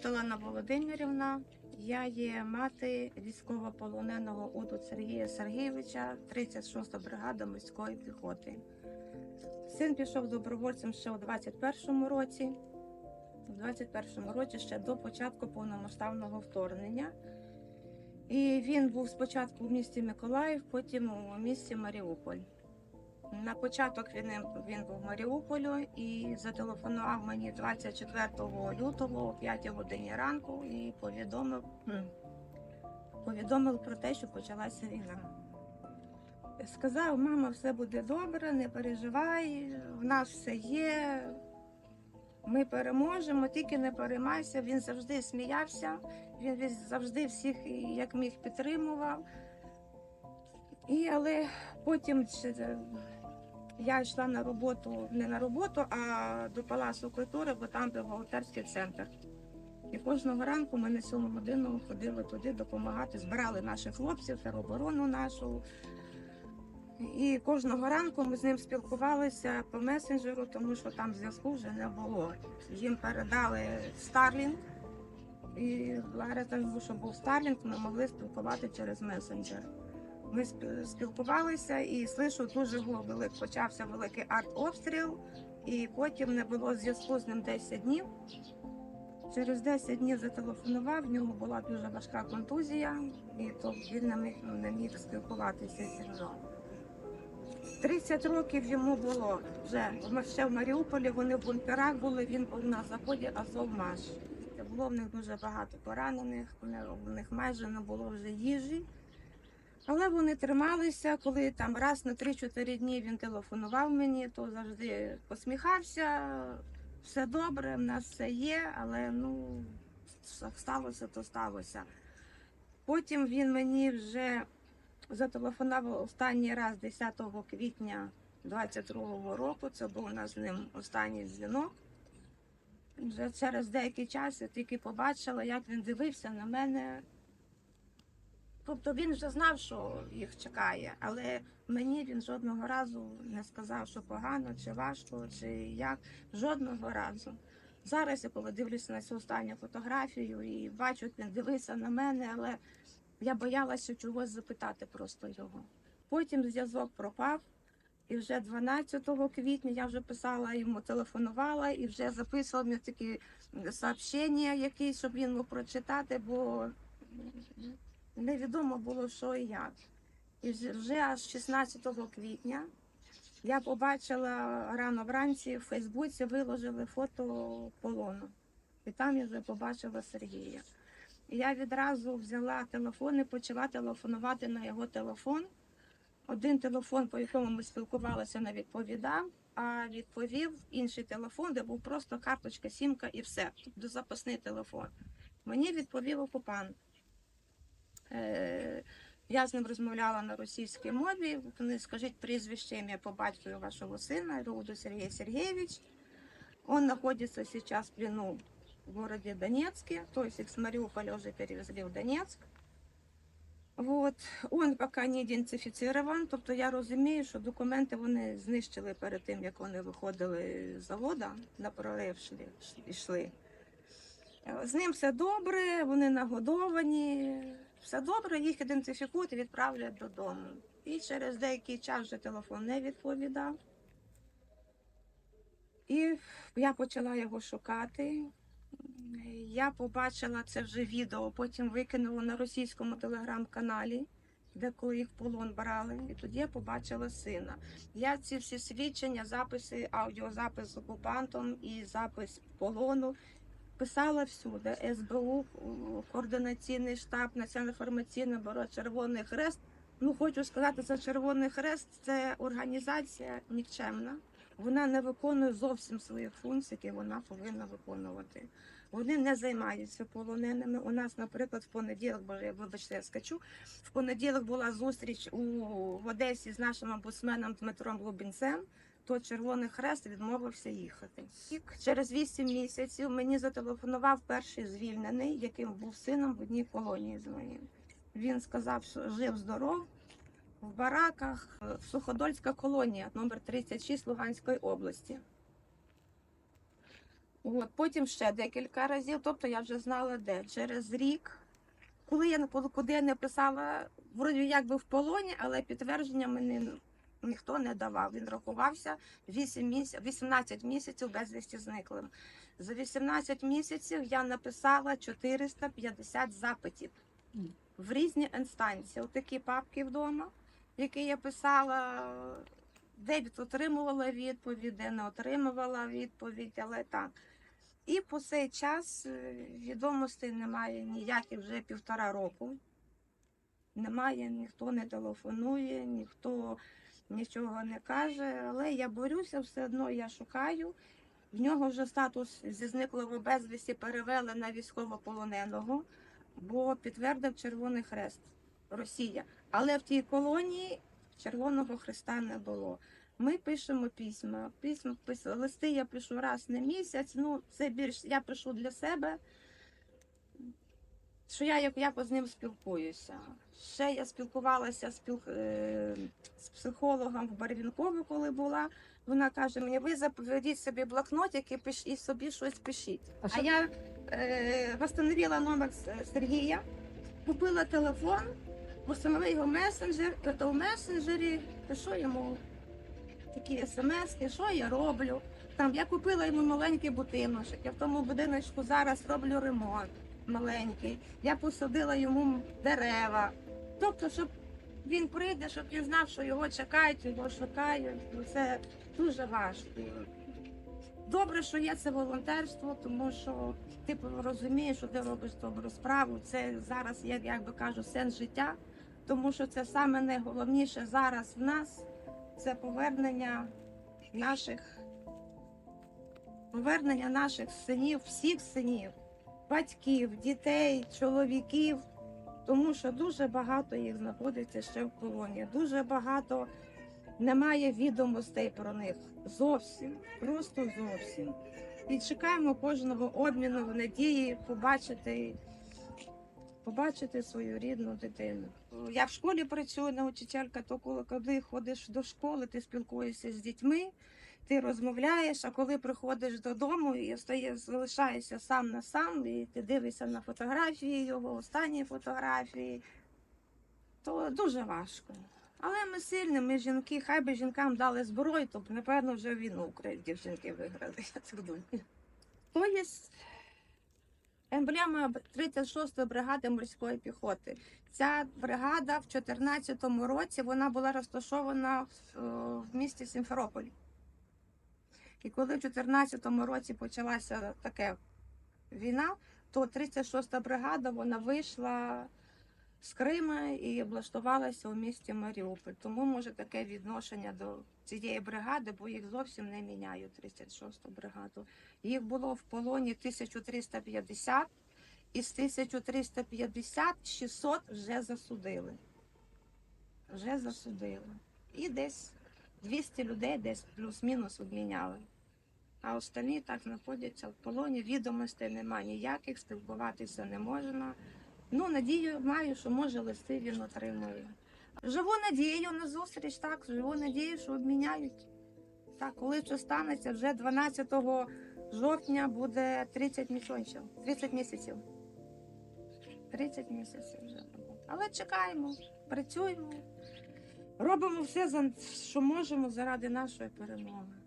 Уду Володимирівна. Я є мати військовополоненого Уду Сергія Сергійовича, 36-та бригада морської піхоти. Син пішов добровольцем ще у 21-му році. У 21-му році ще до початку повномасштабного вторгнення. І він був спочатку в місті Миколаїв, потім у місті Маріуполь. На початок війни він був в Маріуполю і зателефонував мені 24 лютого о 5 годині ранку і повідомив, повідомив про те, що почалася війна. Сказав, мама, все буде добре, не переживай, в нас все є. Ми переможемо, тільки не переймайся. Він завжди сміявся, він завжди всіх як міг підтримував. І, але потім я йшла на роботу, не на роботу, а до Палацу культури, бо там був волонтерський центр. І кожного ранку ми на сьому годину ходили туди допомагати, збирали наших хлопців, тероборону нашу. І кожного ранку ми з ним спілкувалися по месенджеру, тому що там зв'язку вже не було. Їм передали Starlink, і благодаря тому, що був Starlink, ми могли спілкувати через месенджер. Ми спілкувалися і слышу дуже велик. Почався великий артобстріл, і потім не було зв'язку з ним 10 днів. Через 10 днів зателефонував, в нього була дуже важка контузія, і то він не міг, не міг спілкуватися зі мною. 30 років йому було вже ще в Маріуполі. Вони в бункерах були. Він був на заході Азовмаш. Було в них дуже багато поранених. У них майже не було вже їжі. Але вони трималися, коли там раз на 3-4 дні він телефонував мені, то завжди посміхався. Все добре, в нас все є, але ну сталося, то сталося. Потім він мені вже зателефонував останній раз 10 квітня 22-го року. Це був у нас з ним останній дзвінок. Вже через деякий час я тільки побачила, як він дивився на мене. Тобто він вже знав, що їх чекає, але мені він жодного разу не сказав, що погано, чи важко, чи як. Жодного разу. Зараз я коли дивлюся на цю останню фотографію і бачу, як він дивився на мене, але я боялася чогось запитати просто його. Потім зв'язок пропав, і вже 12 квітня я вже писала йому, телефонувала і вже записувала мені такі сообщення якісь, щоб він мог прочитати, бо невідомо було, що і як. І вже- аж 16 квітня я побачила рано вранці в Фейсбуці виложили фото полону. І там я вже побачила Сергія. І я відразу взяла телефон і почала телефонувати на його телефон. Один телефон, по якому ми спілкувалися, не відповідав, а відповів інший телефон, де був просто карточка, сімка і все. Тобто запасний телефон. Мені відповів окупант. Е, я з ним розмовляла на російській мові. Вони скажіть прізвище ім'я по батькові вашого сина, Руду Сергей Сергеевич. Он находится сейчас в плену в городе Донецке, то есть их с Мариуполя перевезли в Донецк. Вот. Он поки не ідентифіцирован, тобто я розумію, що документи вони знищили перед тим, як вони виходили з завода, на прорив йшли. З ним все добре, вони нагодовані, все добре, їх ідентифікують і відправлять додому. І через деякий час вже телефон не відповідав. І я почала його шукати. Я побачила це вже відео, потім викинула на російському телеграм-каналі, де коли їх в полон брали. І тоді я побачила сина. Я ці всі свідчення, записи, аудіозапис з окупантом і запис полону писала всюди. СБУ, координаційний штаб, Національне інформаційне бюро, Червоний Хрест. Ну, хочу сказати, це Червоний Хрест це організація нікчемна. Вона не виконує зовсім своїх функцій, які вона повинна виконувати. Вони не займаються полоненими. У нас, наприклад, в понеділок, боже, я- вибачте, я скачу. В понеділок була зустріч у в Одесі з нашим омбудсменом Дмитром Лубінцем. То Червоний Хрест відмовився їхати. Через вісім місяців мені зателефонував перший звільнений, яким був сином в одній колонії з моїм. Він сказав, що жив здоров в бараках е, Суходольська колонія, номер 36 Луганської області. От, потім ще декілька разів, тобто я вже знала де. Через рік, коли я куди я не писала, вроді якби в полоні, але підтвердження мені ніхто не давав. Він рахувався 8 місяців, 18 місяців безвісті зниклим. За 18 місяців я написала 450 запитів в різні інстанції. Отакі папки вдома, які я писала, де від- отримувала відповідь, де не отримувала відповідь, але так. І по цей час е, відомостей немає ніяких вже півтора року. Немає, ніхто не телефонує, ніхто нічого не каже. Але я борюся, все одно я шукаю. В нього вже статус зі зниклого безвісті перевели на військовополоненого, бо підтвердив Червоний Хрест Росія. Але в тій колонії Червоного Хреста не було. Ми пишемо письма. Письма пис- листи я пишу раз на місяць. Ну, це більш я пишу для себе. Що я як якось з ним спілкуюся. Ще я спілкувалася з, спіл... е, з психологом в Барвінкові, коли була. Вона каже мені, ви заведіть собі блокнотик і пиш... і собі щось пишіть. А А, я е, встановила номер Сергія, купила телефон, установила його месенджер, то в месенджері пишу йому такі смски, що я роблю. Там я купила йому маленький будиночок. Я в тому будиночку зараз роблю ремонт маленький. Я посадила йому дерева. Тобто, щоб він прийде, щоб він знав, що його чекають, його шукають. Ну, Це дуже важко. Добре, що є це волонтерство, тому що ти розумієш, що ти робиш добру справу. Це зараз, як, як би кажу, сенс життя, тому що це саме найголовніше зараз в нас це повернення наших повернення наших синів, всіх синів, батьків, дітей, чоловіків, тому що дуже багато їх знаходиться ще в полоні. Дуже багато немає відомостей про них. Зовсім, просто зовсім. І чекаємо кожного обміну в надії побачити, побачити свою рідну дитину. Я в школі працюю на учителька, то коли ходиш до школи, ти спілкуєшся з дітьми, ти розмовляєш, а коли приходиш додому і залишаєшся сам на сам, і ти дивишся на фотографії його, останні фотографії, то дуже важко. Але ми сильні, ми жінки, хай би жінкам дали зброю, то б, напевно, вже війну українські жінки виграли, я так думаю. То є емблема 36-ї бригади морської піхоти. Ця бригада в 2014 році вона була розташована е, в місті Сімферополь. І коли в 2014 році почалася така війна, то 36-та бригада вона вийшла з Крима і облаштувалася у місті Маріуполь. Тому може таке відношення до цієї бригади, бо їх зовсім не міняють 36-ту бригаду. Їх було в полоні 1350, і з 1350 600 вже засудили. Вже засудили. І десь 200 людей десь плюс-мінус обміняли. А остальні так знаходяться в полоні, відомостей немає ніяких, спілкуватися не можна. Ну, надію маю, що може листи він отримує. Живу надією на зустріч, так, живу надією, що обміняють. Так, коли це станеться, вже 12 жовтня буде 30 місяців. 30 місяців. 30 місяців вже. Але чекаємо, працюємо, робимо все, що можемо заради нашої перемоги.